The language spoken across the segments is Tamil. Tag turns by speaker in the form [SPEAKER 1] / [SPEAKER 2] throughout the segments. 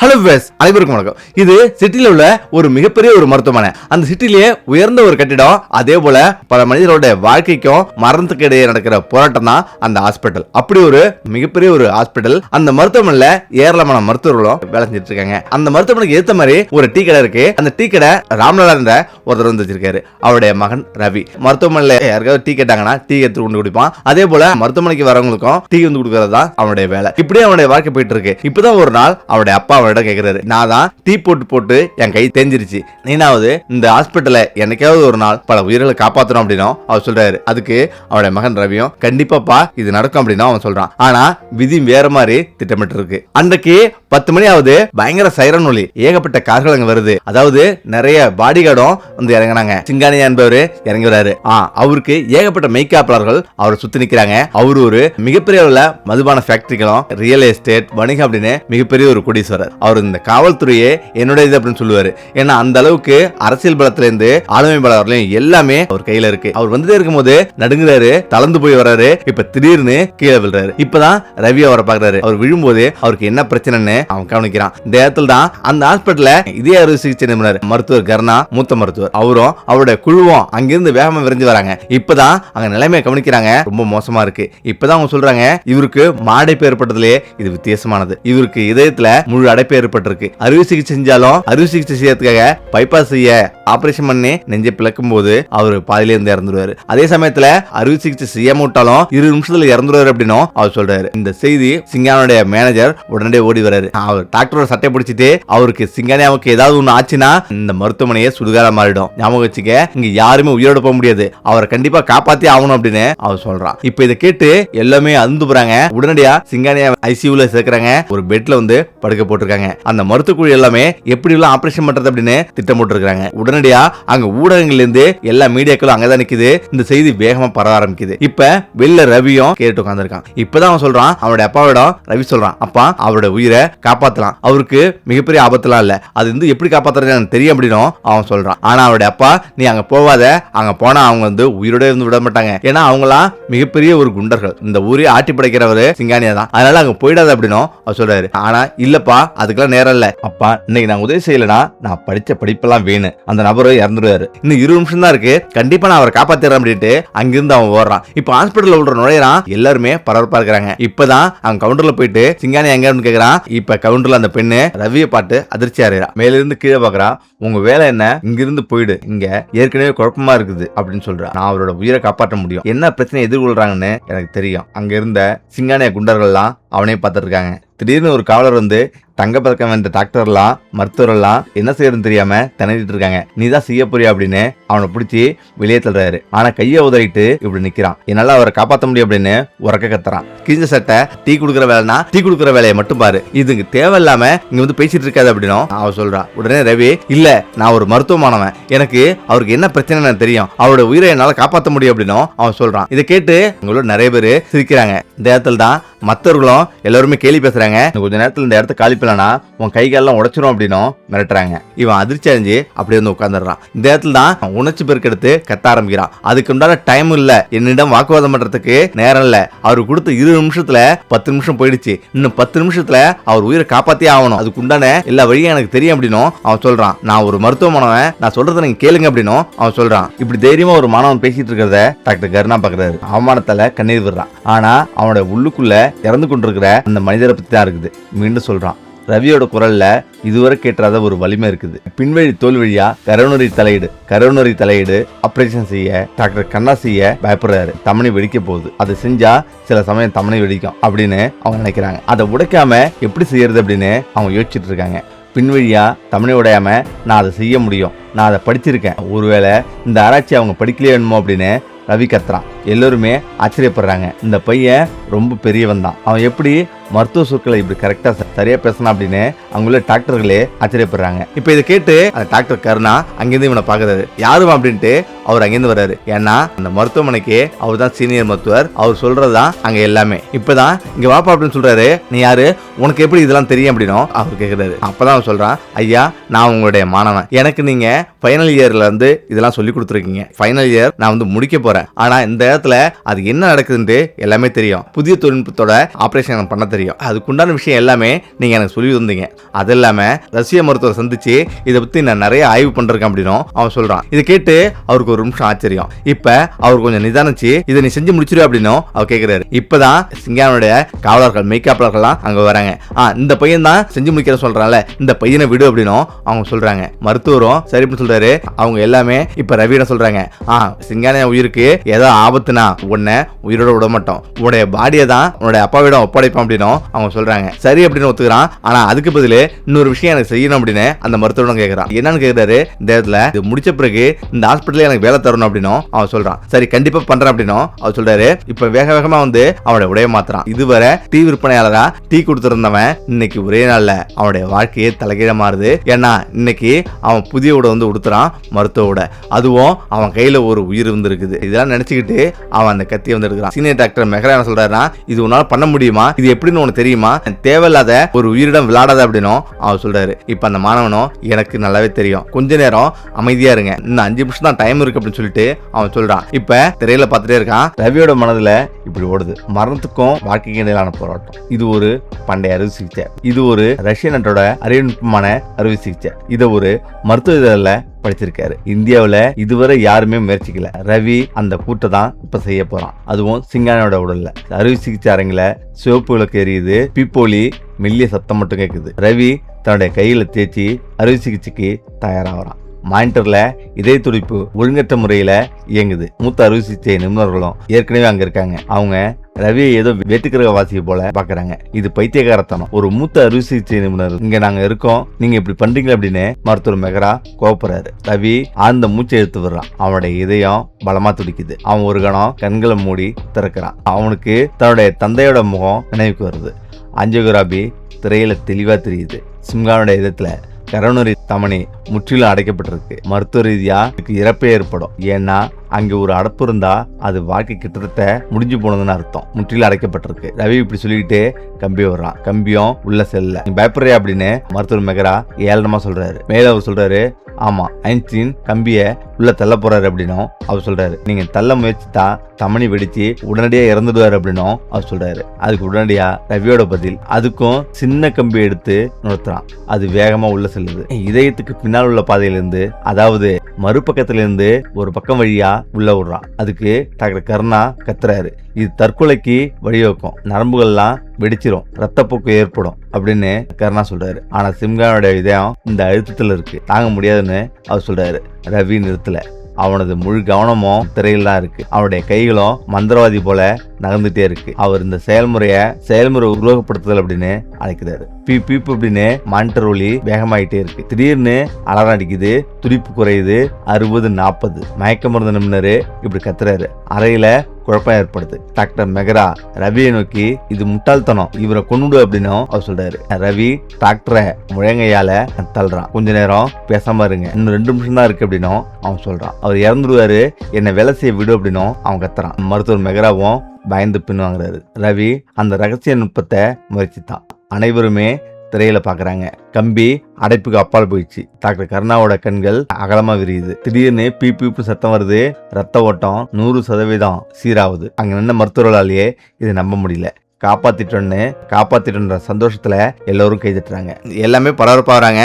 [SPEAKER 1] ஹலோ வேஸ் அனைவருக்கும் வணக்கம். இது சிட்டியில் உள்ள ஒரு மிகப்பெரிய ஒரு மருத்துவமனை. அந்த சிட்டிலேயே உயர்ந்த ஒரு கட்டிடம். அதே போல பல மனிதர்களுடைய வாழ்க்கைக்கும் மரணத்துக்கு இடையே நடக்கிற போராட்டம் தான் அந்த ஹாஸ்பிட்டல் அப்படி ஒரு மிகப்பெரிய ஒரு ஹாஸ்பிட்டல் அந்த மருத்துவமனையில் ஏராளமான மருத்துவர்களும் வேலை செஞ்சுட்டு இருக்காங்க அந்த மருத்துவமனைக்கு ஏற்ற மாதிரி ஒரு டீ கடை இருக்கு. அந்த டீ கடை ராம்லாலா இருந்த ஒருத்தர் வந்து வச்சிருக்காரு. அவருடைய மகன் ரவி. மருத்துவமனையில் யாருக்காவது டீ கேட்டாங்கன்னா டீ எடுத்து கொண்டு குடிப்பான். அதே போல மருத்துவமனைக்கு வரவங்களுக்கும் டீ வந்து கொடுக்கறது தான் அவனுடைய வேலை. இப்படியே அவனுடைய வாழ்க்கை போயிட்டு இருக்கு இப்பதான் ஒரு நாள் அவருடைய அப்பா அவனிடம் கேட்குறாரு நான் தான் டீ போட்டு போட்டு என் கை தெரிஞ்சிருச்சு நீனாவது இந்த ஹாஸ்பிட்டல என்னைக்காவது ஒரு நாள் பல உயிர்களை காப்பாத்தணும் அப்படின்னும் அவர் சொல்றாரு. அதுக்கு அவருடைய மகன் ரவியும் கண்டிப்பாப்பா இது நடக்கும் அப்படின்னு அவன் சொல்றான். ஆனா விதி வேற மாதிரி திட்டமிட்டு இருக்கு அன்றைக்கு பத்து மணி ஆகுது பயங்கர சைரன் ஒளி. ஏகப்பட்ட கார்கள் அங்க வருது. அதாவது நிறைய பாடி கார்டும் வந்து இறங்கினாங்க. சிங்கானி என்பவர் இறங்கி வராரு. ஆ அவருக்கு ஏகப்பட்ட மெய்காப்பாளர்கள் அவரை சுத்தி நிக்கிறாங்க. அவரு ஒரு மிகப்பெரிய அளவில் மதுபான ஃபேக்டரிகளும் ரியல் எஸ்டேட் வணிகம் அப்படின்னு மிகப்பெரிய ஒரு கோடீஸ்வரர். அவர் இந்த காவல்துறையே என்னுடைய இது அப்படின்னு சொல்லுவாரு. ஏன்னா அந்த அளவுக்கு அரசியல் பலத்துல இருந்து ஆளுமை பலம் வரலையும் எல்லாமே அவர் கையில இருக்கு. அவர் வந்துட்டே இருக்கும்போது நடுங்குறாரு தளர்ந்து போய் வர்றாரு. இப்ப திடீர்னு கீழே விழுறாரு. இப்பதான் ரவி அவரை பாக்குறாரு அவர் விழும்போது அவருக்கு என்ன பிரச்சனைன்னு அவன் கவனிக்கிறான். இந்த இடத்துல தான் அந்த ஹாஸ்பிட்டல்ல இதே அறுவை சிகிச்சை நிபுணர் மருத்துவர் கர்ணா மூத்த மருத்துவர். அவரும் அவருடைய குழுவும் அங்கிருந்து வேகமா விரைஞ்சு வராங்க. இப்பதான் அங்க நிலைமையை கவனிக்கிறாங்க. ரொம்ப மோசமா இருக்கு. இப்பதான் அவங்க சொல்றாங்க இவருக்கு மாடைப்பு ஏற்பட்டதுலயே இது வித்தியாசமானது. இவருக்கு இதயத்துல முழு அடைப்பு ஏற்பட்டிருக்கு. அறுவை சிகிச்சை செஞ்சாலும் அறுவை சிகிச்சை செய்யறதுக்காக பைபாஸ் செய்ய ஆபரேஷன் பண்ணி நெஞ்சை பிளக்கும் போது அவர் பாதியில இருந்து இறந்துருவாரு. அதே சமயத்துல அறுவை சிகிச்சை செய்யாம விட்டாலும் இரு நிமிஷத்துல இறந்துருவாரு அப்படின்னும் அவர் சொல்றாரு. இந்த செய்தி சிங்கானுடைய மேனேஜர் உடனே ஓடி வராரு அவர் டாக்டரோட சட்டை பிடிச்சிட்டு அவருக்கு சிங்கானியாவுக்கு ஏதாவது ஒண்ணு ஆச்சுன்னா இந்த மருத்துவமனையே சுடுகார மாறிடும். ஞாபகம் வச்சுக்க இங்க யாருமே உயிரோட போக முடியாது. அவரை கண்டிப்பா காப்பாத்தி ஆகணும் அப்படின்னு அவர் சொல்றான். இப்ப இதை கேட்டு எல்லாமே அந்து போறாங்க. உடனடியா சிங்கானியா ஐசியூல சேர்க்கிறாங்க. ஒரு பெட்ல வந்து படுக்க போட்டிருக்காங்க. அந்த மருத்துவக்குழு எல்லாமே எப்படி எல்லாம் ஆபரேஷன் பண்றது அப்படின்னு திட்டம் போட்டிருக்காங்க உடனடியா அங்க ஊடகங்கள்ல இருந்து எல்லா மீடியாக்களும் அங்கதான் நிக்குது. இந்த செய்தி வேகமா பரவ ஆரம்பிக்குது. இப்ப வெளில ரவியும் கேட்டு உட்காந்துருக்கான் இப்பதான் அவன் சொல்றான் அவனுடைய அப்பாவிடம் ரவி சொல்றான். அப்பா அவரோட உயிரை காப்பாத்தலாம். அவருக்கு மிகப்பெரிய ஆபத்துலாம் இல்ல. அது வந்து எப்படி காப்பாத்துறது எனக்கு தெரியும் அப்படின்னும் அவன் சொல்றான். ஆனா அவருடைய அப்பா நீ அங்க போவாத. அங்க போனா அவங்க வந்து உயிரோட இருந்து விட மாட்டாங்க. ஏன்னா அவங்களாம் மிகப்பெரிய ஒரு குண்டர்கள். இந்த ஊரே ஆட்டி படைக்கிறவர் சிங்கானியா தான். அதனால அங்க போயிடாத அப்படின்னும் அவர் சொல்றாரு. ஆனா இல்லப்பா அதுக்கெல்லாம் நேரம் இல்ல. அப்பா இன்னைக்கு நான் உதவி செய்யலனா நான் படிச்ச படிப்பெல்லாம் வேணும் அந்த நபர் இறந்துருவாரு. இன்னும் இரு நிமிஷம் தான் இருக்கு. கண்டிப்பா நான் அவரை காப்பாத்திடுறேன் அப்படின்ட்டு அங்கிருந்து அவன் ஓடுறான். இப்ப ஹாஸ்பிட்டல் உள்ள நுழையறான். எல்லாருமே பரபரப்பா இருக்கிறாங்க. இப்பதான் அவன் கவுண்டர்ல போயிட்டு சிங்கானி எங்க இருந்து கேக்குறான். இப்ப கவுண்டர்ல அந்த பெண்ணு ரவியை பார்த்து அதிர்ச்சி அறையா மேலிருந்து கீழே பாக்குறான் உங்க வேலை என்ன? இங்கிருந்து போயிடு. இங்க ஏற்கனவே குழப்பமா இருக்குது. அப்படின்னு சொல்றா. நான் அவரோட உயிரை காப்பாற்ற முடியும். என்ன பிரச்சனை எதிர்கொள்றாங்கன்னு எனக்கு தெரியும். அங்க இருந்த சிங்கானிய குண்டர்கள்லாம் அவனே பார்த்துருக்காங்க திடீர்னு ஒரு காவலர் வந்து தங்கப்பதக்கம் வென்ற டாக்டர்லாம் மருத்துவரெல்லாம் என்ன செய்யறதுன்னு தெரியாம திணறிட்டு இருக்காங்க. நீ தான் செய்ய போறியா அப்படின்னு அவனை பிடிச்சி வெளியே தள்ளுறாரு. ஆனா கையை உதறிட்டு இப்படி நிக்கிறான். என்னால அவரை காப்பாத்த முடியும் அப்படின்னு உறக்க கத்துறான். கிழிஞ்ச சட்டை டீ குடுக்கிற வேலைனா டீ குடுக்கிற வேலையை மட்டும் பாரு. இதுக்கு தேவையில்லாம இங்க வந்து பேசிட்டு இருக்காது அப்படின்னும் அவன் சொல்றான் உடனே ரவி இல்ல நான் ஒரு மருத்துவமானவன். எனக்கு அவருக்கு என்ன பிரச்சனை தெரியும். அவரோட உயிரை என்னால காப்பாத்த முடியும் அப்படின்னும் அவன் சொல்றான். இதை கேட்டு உங்களோட நிறைய பேர் சிரிக்கிறாங்க. இந்த இடத்துல தான் மற்றவர்களும் எல்லாருமே கேலி பேசுறாங்க. கொஞ்ச நேரத்தில் இந்த இடத்த காலி பண்ணலனா உன் கை காலெல்லாம் உடச்சிரும் அப்படின்னும் மிரட்டுறாங்க. இவன் அதிர்ச்சி அடைஞ்சு அப்படியே வந்து உட்காந்துடுறான் இந்த இடத்துல தான் அவன் உணர்ச்சி பெருக்கெடுத்து கத்த ஆரம்பிக்கிறான். அதுக்கு உண்டான டைம் இல்லை. என்னிடம் வாக்குவாதம் பண்றதுக்கு நேரம் இல்லை. அவர் கொடுத்த இரு நிமிஷத்துல பத்து நிமிஷம் போயிடுச்சு. இன்னும் பத்து நிமிஷத்துல அவர் உயிரை காப்பாத்தே ஆகணும். அதுக்கு உண்டான எல்லா வழியும் எனக்கு தெரியும் அப்படின்னும் அவன் சொல்றான். நான் ஒரு மருத்துவமானவன். நான் சொல்றதை நீங்க கேளுங்க அப்படின்னும் அவன் சொல்றான். இப்படி தைரியமா ஒரு மாணவன் பேசிட்டு இருக்கிறத டாக்டர் கருணா பாக்குறாரு அவமானத்தால கண்ணீர் விடுறான். ஆனா அவனோட உள்ளுக்குள்ள இறந்து கொண்டிருக்கிற அந்த மனிதரை பத்தி தான் இருக்குது. மீண்டும் சொல்றான். ரவியோட குரல்ல இதுவரை கேட்டாத ஒரு வலிமை இருக்குது. பின்வழி தோல் வழியா கரோனரி தலையீடு கரோனரி தலையீடு ஆபரேஷன் செய்ய டாக்டர் கண்ணா செய்ய பயப்படுறாரு. தமனை வெடிக்க போகுது. அதை செஞ்சா சில சமயம் தமனி வெடிக்கும் அப்படின்னு அவங்க நினைக்கிறாங்க. அதை உடைக்காம எப்படி செய்யறது அப்படின்னு அவங்க யோசிச்சுட்டு இருக்காங்க. பின்வழியா தமிழை உடையாம நான் அதை செய்ய முடியும். நான் அதை படிச்சிருக்கேன். ஒருவேளை இந்த ஆராய்ச்சி அவங்க படிக்கலையே வேணுமோ அப்படின்னு ரவி கத்துறான் எல்லோருமே ஆச்சரியப்படுறாங்க. இந்த பையன் ரொம்ப பெரியவன் தான் அவன் எப்படி மருத்துவ சொற்களை இப்படி கரெக்டா சரியா பேசணும் அப்படின்னு அங்குள்ள டாக்டர்களே ஆச்சரியப்படுறாங்க. இப்போ இதை கேட்டு அந்த டாக்டர் கருணா அங்கிருந்து இவனை பாக்குறாரு யாரும் அப்படின்ட்டு அவர் அங்கிருந்து வர்றாரு. ஏன்னா அந்த மருத்துவமனைக்கு அவர் தான் சீனியர் மருத்துவர். அவர் சொல்றதுதான் அங்க எல்லாமே. இப்பதான் இங்க வாப்பா அப்படின்னு சொல்றாரு. நீ யாரு? உனக்கு எப்படி இதெல்லாம் தெரியும் அப்படின்னும் அவர் கேக்குறாரு. அப்பதான் அவன் சொல்றான் ஐயா நான் உங்களுடைய மாணவன். எனக்கு நீங்க ஃபைனல் இயர்ல இருந்து இதெல்லாம் சொல்லி கொடுத்துருக்கீங்க. ஃபைனல் இயர் நான் வந்து முடிக்க போறேன். ஆனா இந்த இடத்துல அது என்ன நடக்குதுன்ட்டு எல்லாமே தெரியும். புதிய தொழில்நுட்பத்தோட ஆபரேஷன் பண்ண தெரியும். அதுக்குண்டான விஷயம் எல்லாமே நீங்க எனக்கு சொல்லி தந்தீங்க. அது இல்லாமல் ரஷ்ய மருத்துவரை சந்திச்சு இதை பத்தி நான் நிறைய ஆய்வு பண்ணிருக்கேன் அப்படின்னும் அவன் சொல்றான். இதை கேட்டு அவருக்கு ஒரு நிமிஷம் ஆச்சரியம். இப்ப அவர் கொஞ்சம் நிதானிச்சு இதை நீ செஞ்சு முடிச்சிரு அப்படின்னும் அவர் கேக்குறாரு. இப்பதான் சிங்கானுடைய காவலர்கள் மெய்க்காப்பாளர்கள்லாம் அங்க வராங்க. ஆ இந்த பையன் தான் செஞ்சு முடிக்கிற சொல்றான்ல இந்த பையனை விடு அப்படின்னும் அவங்க சொல்றாங்க. மருத்துவரும் சரி சொல்கிறாரு சொல்றாரு. அவங்க எல்லாமே இப்ப ரவியிடம் சொல்றாங்க. ஆ சிங்கான உயிருக்கு ஏதோ ஆபத்துனா உன்னை உயிரோட விட மாட்டோம். உன்னுடைய பாடியை தான் உன்னுடைய அப்பாவிடம் ஒப்படைப்போம் அப்படின்னும் அவங்க சொல்றாங்க. சரி அப்படின்னு ஒத்துக்கிறான். ஆனா அதுக்கு பதிலு இன்னொரு விஷயம் எனக்கு செய்யணும் அப்படின்னு அந்த மருத்துவரிடம் கேட்கறான் என்னன்னு கேட்கிறாரு இந்த இடத்துல இது முடிச்ச பிறகு இந்த ஹாஸ்பிட்டல்ல எனக்கு வேலை தரணும் அப்படின்னும் அவன் சொல்றான். சரி கண்டிப்பா பண்றேன் அப்படின்னும் அவர் சொல்றாரு. இப்ப வேக வேகமா வந்து அவனோட உடைய மாத்துறான். இதுவரை டீ விற்பனையாளரா டீ கொடுத்திருந்தவன் இன்னைக்கு ஒரே நாள்ல அவனுடைய வாழ்க்கையே தலைகீழ மாறுது. ஏன்னா இன்னைக்கு அவன் புதிய உடை வந்து உடுத்துறான் மருத்துவ உடை. அதுவும் அவன் கையில ஒரு உயிர் இருந்திருக்குது. இதெல்லாம் நினைச்சுக்கிட்டு அவன் அந்த கத்தியை வந்து எடுக்கிறான். சீனியர் டாக்டர் மெஹரா என்ன சொல்றாருன்னா இது உன்னால பண்ண முடியுமா? இது எப்படி எப்படின்னு உனக்கு தெரியுமா? தேவையில்லாத ஒரு உயிரிடம் விளையாடாத அப்படின்னும் அவர் சொல்றாரு இப்ப அந்த மாணவனும் எனக்கு நல்லாவே தெரியும். கொஞ்ச நேரம் அமைதியா இருங்க. இன்னும் அஞ்சு நிமிஷம் தான் டைம் இருக்கு அப்படின்னு சொல்லிட்டு அவன் சொல்றான். இப்ப திரையில பார்த்துட்டே இருக்கான். ரவியோட மனதுல இப்படி ஓடுது. மரணத்துக்கும் வாழ்க்கைக்கு இடையிலான போராட்டம். இது ஒரு பண்டைய அறுவை சிகிச்சை. இது ஒரு ரஷ்ய நாட்டோட அறிவுநுட்பமான அறுவை சிகிச்சை. இதை ஒரு மருத்துவ இதழில் படைச்சிருக்காரு இந்தியாவில் இதுவரை யாருமே முயற்சிக்கல. ரவி அந்த கூட்டை தான் இப்ப செய்ய போறான். அதுவும் சிங்கானோட உடல்ல. அறுவை சிகிச்சை அரங்கில சிவப்பு விளக்கு எரியுது பீப்போலி மெல்லிய சத்தம் மட்டும் கேட்குது ரவி தன்னுடைய கையில தேய்ச்சி அறுவை சிகிச்சைக்கு தயாராகிறான். மானிட்டர்ல இதய துடிப்பு ஒழுங்கற்ற முறையில இயங்குது. மூத்த அறுவை சிகிச்சை நிபுணர்களும் ஏற்கனவே அங்க இருக்காங்க. அவங்க ரவியை ஏதோ வெட்டுக்கிற வாசியை போல பாக்குறாங்க. இது பைத்தியகாரத்தனம். ஒரு மூத்த அறுவை சிகிச்சை நிபுணர் இங்க நாங்க இருக்கோம். நீங்க இப்படி பண்றீங்க அப்படின்னு மருத்துவர் மெகரா கோவப்படுறாரு. ரவி ஆழ்ந்த மூச்சை எடுத்து விடுறான். அவனுடைய இதயம் பலமா துடிக்குது. அவன் ஒரு கணம் கண்களை மூடி திறக்கிறான். அவனுக்கு தன்னுடைய தந்தையோட முகம் நினைவுக்கு வருது. அஞ்சகுராபி திரையில தெளிவா தெரியுது. சிம்கானுடைய இதத்துல கரோனரி தமனி முற்றிலும் அடைக்கப்பட்டிருக்கு. மருத்துவ ரீதியா இதுக்கு இறப்பே ஏற்படும். ஏன்னா அங்க ஒரு அடப்பு இருந்தா அது வாழ்க்கை கிட்டத்தட்ட முடிஞ்சு போனதுன்னு அர்த்தம். முற்றிலும் அடைக்கப்பட்டிருக்கு. ரவி இப்படி சொல்லிக்கிட்டு கம்பி வர்றான் கம்பியும் உள்ள செல்ல. பயப்படுறியா அப்படின்னு மருத்துவர் மெகரா ஏளனமா சொல்றாரு. மேல அவர் சொல்றாரு ஆமா ஐன்ஸ்டீன் கம்பிய உள்ள தள்ள போறாரு அப்படின்னும் அவர் சொல்றாரு. நீங்க தள்ள முயற்சித்தா தமணி வெடிச்சு உடனடியா இறந்துடுவாரு அப்படின்னும் அவர் சொல்றாரு. அதுக்கு உடனடியா ரவியோட பதில் அதுக்கும் சின்ன கம்பி எடுத்து நிறுத்துறான். அது வேகமா உள்ள செல்லுது. இதயத்துக்கு பின்னால் உள்ள பாதையிலிருந்து அதாவது மறுபக்கத்துல இருந்து ஒரு பக்கம் வழியா உள்ள விடுறான். அதுக்கு டாக்டர் கருணா கத்துறாரு. இது தற்கொலைக்கு வழிவகுக்கும். நரம்புகள்லாம் வெடிச்சிரும். ரத்தப்போக்கு ஏற்படும் அப்படின்னு கருணா சொல்றாரு. ஆனா சிம்கானோட இதயம் இந்த அழுத்தத்துல இருக்கு. தாங்க முடியாதுன்னு அவர் சொல்றாரு. ரவி நிறுத்தல. அவனது முழு கவனமும் திரையில் தான் இருக்கு. அவனுடைய கைகளும் மந்திரவாதி போல நகர்ந்துட்டே இருக்கு. அவர் இந்த செயல்முறைய செயல்முறை உருவகப்படுத்துதல் அப்படின்னு அழைக்கிறாரு. பீ பீப் அப்படின்னு மானிட்டர் ஒளி வேகமாயிட்டே இருக்கு. திடீர்னு அலாரம் அடிக்குது துடிப்பு குறையுது அறுபது நாற்பது. மயக்க மருந்து நிபுணரு இப்படி கத்துறாரு. அறையில குழப்பம் ஏற்படுது. டாக்டர் மெகரா ரவியை நோக்கி இது முட்டாள்தனம் இவரை கொண்டுடு அப்படின்னும் அவர் சொல்றாரு. ரவி டாக்டரை முழங்கையால தள்ளுறான். கொஞ்ச நேரம் பேசாம இருங்க. இன்னும் ரெண்டு நிமிஷம் தான் இருக்கு அப்படின்னும் அவன் சொல்றான். அவர் இறந்துடுவாரு என்னை வேலை செய்ய விடு அப்படின்னும் அவன் கத்துறான். மருத்துவர் மெகராவும் பயந்து பின்வாங்குறாரு. ரவி அந்த ரகசிய நுட்பத்தை முயற்சித்தான். அனைவருமே திரையில பாக்குறாங்க. கம்பி அடைப்புக்கு அப்பால் போயிடுச்சு. டாக்டர் கருணாவோட கண்கள் அகலமா விரியுது. திடீர்னு பீ பீப்பு சத்தம் வருது. ரத்த ஓட்டம் நூறு சதவீதம் சீராகுது. அங்க நின்ன மருத்துவர்களாலேயே இதை நம்ப முடியல. காப்பாத்திட்டோன்னு காப்பாத்திட்டோன்ற சந்தோஷத்துல எல்லோரும் கைதட்டுறாங்க எல்லாமே பரபரப்பா வராங்க.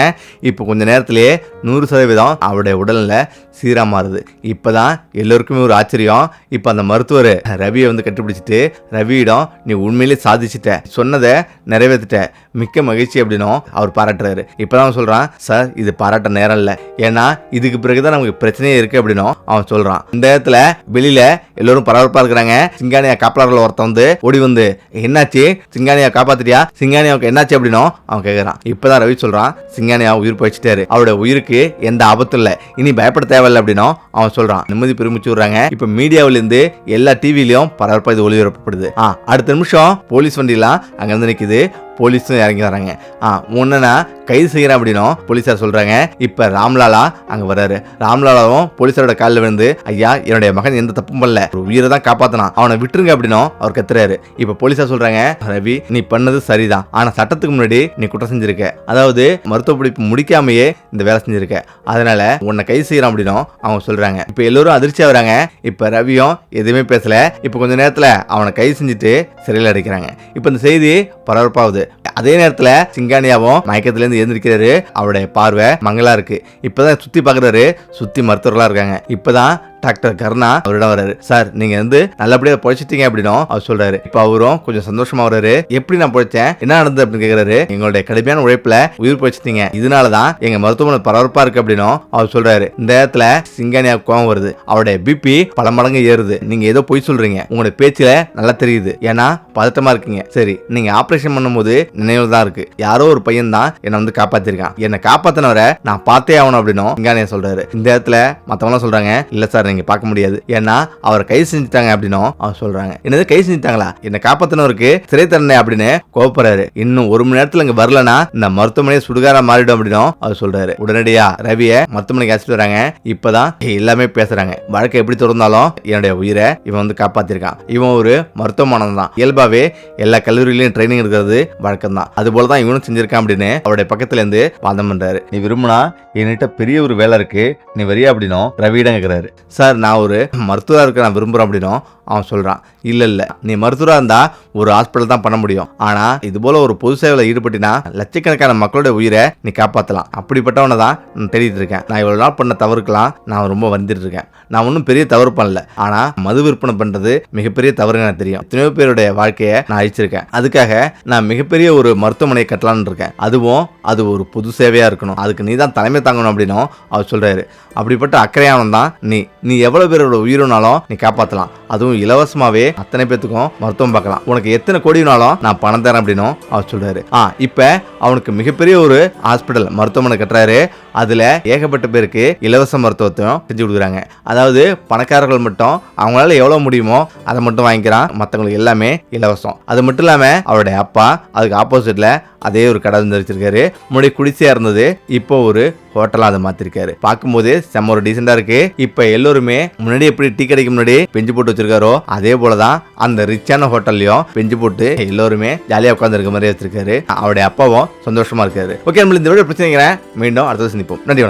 [SPEAKER 1] இப்போ கொஞ்ச நேரத்திலேயே நூறு சதவீதம் அவருடைய உடல்ல சீரா மாறுது இப்பதான் எல்லோருக்குமே ஒரு ஆச்சரியம். இப்போ அந்த மருத்துவர் ரவியை வந்து கண்டுபிடிச்சிட்டு ரவியிடம் நீ உண்மையிலே சாதிச்சிட்ட சொன்னதை நிறைவேற்றிட்ட மிக்க மகிழ்ச்சி அப்படின்னும் அவர் பாராட்டுறாரு. இப்போதான் அவன் சொல்றான் சார் இது பாராட்ட நேரம் இல்லை. ஏன்னா இதுக்கு பிறகுதான் நமக்கு பிரச்சனையே இருக்கு அப்படின்னும் அவன் சொல்றான். இந்த இடத்துல வெளியில எல்லோரும் பரபரப்பாக இருக்கிறாங்க. சிங்கானியா காப்பலாரில் ஒருத்தன் வந்து ஓடி வந்து என்னாச்சு? சிங்கானியா காப்பாத்திட்டியா? சிங்கானியாவுக்கு என்னாச்சு அப்படின்னும் அவன் கேட்கறான் இப்பதான் ரவி சொல்றான் சிங்கானியா உயிர் போயிச்சிட்டாரு அவரோட உயிருக்கு எந்த ஆபத்தும் இல்லை. இனி பயப்பட தேவையில்லை அப்படின்னும் அவன் சொல்றான். நிம்மதி பெருமிச்சு விடுறாங்க. இப்ப மீடியாவில இருந்து எல்லா டிவிலையும் பரபரப்பா இது ஒளிபரப்பப்படுது. ஆ அடுத்த நிமிஷம் போலீஸ் வண்டிலாம் அங்க இருந்து நிக்குது. போலீஸும் இறங்கி வராங்க. ஆ உன்ன கைது செய்கிறேன் அப்படின்னும் போலீஸார் சொல்கிறாங்க இப்போ ராம்லாலா அங்கே வர்றாரு. ராம்லாலாவும் போலீஸாரோட காலில் விழுந்து ஐயா என்னுடைய மகன் எந்த தப்பும் பண்ணல. ஒரு உயிரை தான் காப்பாத்தினான். அவனை விட்டுருங்க அப்படின்னும் அவர் கத்துறாரு. இப்போ போலீஸார் சொல்கிறாங்க ரவி நீ பண்ணது சரிதான். ஆனால் சட்டத்துக்கு முன்னாடி நீ குற்றம் செஞ்சிருக்க. அதாவது மருத்துவ படிப்பு முடிக்காமையே இந்த வேலை செஞ்சிருக்க. அதனால உன்னை கைது செய்கிறான் அப்படின்னும் அவங்க சொல்கிறாங்க இப்போ எல்லோரும் அதிர்ச்சியாக வராங்க. இப்போ ரவியும் எதுவுமே பேசலை. இப்போ கொஞ்சம் நேரத்தில் அவனை கைது செஞ்சுட்டு சிறையில் அடைக்கிறாங்க. இப்போ இந்த செய்தி பரபரப்பாகுது. அதே நேரத்துல சிங்கானியாவும் மயக்கத்துல இருந்து எழுந்திருக்கிறாரு. அவருடைய பார்வை மங்களா இருக்கு. இப்பதான் சுத்தி பாக்குறாரு சுத்தி மருத்துவர்களா இருக்காங்க. இப்பதான் டாக்டர் கர்ணா அவரிடம் வராரு சார் நீங்க வந்து நல்லபடியா பொழைச்சிட்டீங்க அப்படின்னும் அவர் சொல்றாரு. இப்ப அவரும் கொஞ்சம் சந்தோஷமா வராரு எப்படி நான் பொழைச்சேன்? என்ன நடந்தது அப்படின்னு கேக்குறாரு. எங்களுடைய கடுமையான உழைப்புல உயிர் பொழைச்சிட்டீங்க. இதனாலதான் எங்க மருத்துவமனை பரபரப்பா இருக்கு அப்படின்னும் அவர் சொல்றாரு. இந்த இடத்துல சிங்கானியா கோவம் வருது. அவருடைய பிபி பல மடங்கு ஏறுது. நீங்க ஏதோ பொய் சொல்றீங்க. உங்களுடைய பேச்சுல நல்லா தெரியுது. ஏன்னா பதட்டமா இருக்கீங்க. சரி நீங்க ஆபரேஷன் பண்ணும்போது நினைவு தான் இருக்கு. யாரோ ஒரு பையன் தான் என்னை வந்து காப்பாத்திருக்கான். என்னை காப்பாத்தினவரை நான் பார்த்தே ஆகணும் அப்படின்னும் சிங்கானியா சொல்றாரு. இந்த இடத்துல மத்தவங்க சொல்றாங்க இல்ல சார் நீங்க பார்க்க முடியாது. ஏன்னா அவரை கைது செஞ்சுட்டாங்க அப்படின்னும் அவர் சொல்றாங்க. என்னது கை செஞ்சுட்டாங்களா? என்னை காப்பாத்தினவருக்கு சிறை தண்டனை அப்படின்னு கோபப்படுறாரு இன்னும் ஒரு மணி நேரத்துல இங்க வரலனா இந்த மருத்துவமனையை சுடுகாரா மாறிடும் அப்படின்னும் அவர் சொல்றாரு. உடனடியா ரவிய மருத்துவமனைக்கு அழைச்சிட்டு வராங்க. இப்பதான் எல்லாமே பேசுறாங்க. வழக்கை எப்படி திறந்தாலும் என்னுடைய உயிரை இவன் வந்து காப்பாத்திருக்கான். இவன் ஒரு மருத்துவமானவன் தான். இயல்பாவே எல்லா கல்லூரியிலையும் ட்ரைனிங் எடுக்கிறது வழக்கம் தான். அது போல தான் இவனும் செஞ்சிருக்கான் அப்படின்னு அவருடைய பக்கத்துல இருந்து வாதம் பண்றாரு. நீ விரும்பினா என்கிட்ட பெரிய ஒரு வேலை இருக்கு. நீ வரியா? அப்படின்னும் ரவியிடம் கேக்குறாரு. சார் நான் ஒரு மருத்துவராக இருக்க நான் விரும்புகிறேன் அப்படின்னும் அவன் சொல்கிறான் இல்லை இல்லை. நீ மருத்துவராக இருந்தால் ஒரு ஹாஸ்பிட்டல் தான் பண்ண முடியும். ஆனால் இது போல் ஒரு பொது சேவையில் ஈடுபட்டினா லட்சக்கணக்கான மக்களோட உயிரை நீ காப்பாற்றலாம் அப்படிப்பட்டவனை தான் நான் தேடிட்டு இருக்கேன். நான் இவ்வளோ நாள் பண்ண தவறுக்கெல்லாம் நான் ரொம்ப வந்துட்டு இருக்கேன். நான் ஒன்றும் பெரிய தவறு பண்ணல. ஆனால் மது விற்பனை பண்ணுறது மிகப்பெரிய தவறுன்னு எனக்கு தெரியும். எத்தனையோ பேருடைய வாழ்க்கையை நான் அழிச்சிருக்கேன். அதுக்காக நான் மிகப்பெரிய ஒரு மருத்துவமனையை கட்டலாம்னு இருக்கேன். அதுவும் அது ஒரு பொது சேவையாக இருக்கணும். அதுக்கு நீ தான் தலைமை தாங்கணும் அப்படின்னும் அவர் சொல்கிறாரு அப்படிப்பட்ட அக்கறையானவன் தான் நீ. நீ எவ்வளவு பேரோட உயிரினாலும் நீ காப்பாத்தலாம். அதுவும் இலவசமாவே அத்தனை பேத்துக்கும் மருத்துவம் பார்க்கலாம். உனக்கு எத்தனை கோடினாலும் நான் பணம் தரேன் அப்படின்னும் அவர் சொல்றாரு. ஆ இப்ப அவனுக்கு மிகப்பெரிய ஒரு ஹாஸ்பிட்டல் மருத்துவமனை கட்டுறாரு. அதில் ஏகப்பட்ட பேருக்கு இலவச மருத்துவத்தையும் செஞ்சு கொடுக்குறாங்க. அதாவது பணக்காரர்கள் மட்டும் அவங்களால எவ்வளோ முடியுமோ அதை மட்டும் வாங்கிக்கிறான். மற்றவங்களுக்கு எல்லாமே இலவசம். அது மட்டும் இல்லாமல் அவருடைய அப்பா அதுக்கு ஆப்போசிட்டில் அதே ஒரு கடை வந்து வச்சிருக்காரு. முன்னாடி குடிசையாக இருந்தது இப்போ ஒரு ஹோட்டலாக அதை மாற்றிருக்காரு பார்க்கும்போது செம்ம ஒரு டீசெண்டாக இருக்கு. இப்போ எல்லோருமே முன்னாடி எப்படி டீ கடைக்கு முன்னாடி பெஞ்சு போட்டு வச்சிருக்காரோ அதே போலதான் அந்த ரிச்சான ஹோட்டல்லையும் பெஞ்சு போட்டு எல்லோருமே ஜாலியாக உட்காந்துருக்க மாதிரி வச்சிருக்காரு. அவருடைய அப்பாவும் சந்தோஷமா இருக்காரு. ஓகே நம்மளுக்கு இந்த வீடியோ பிரச்சனைங்கிறேன் மீண்டும் அடுத்தது നിൽപ്പും. നന്ദി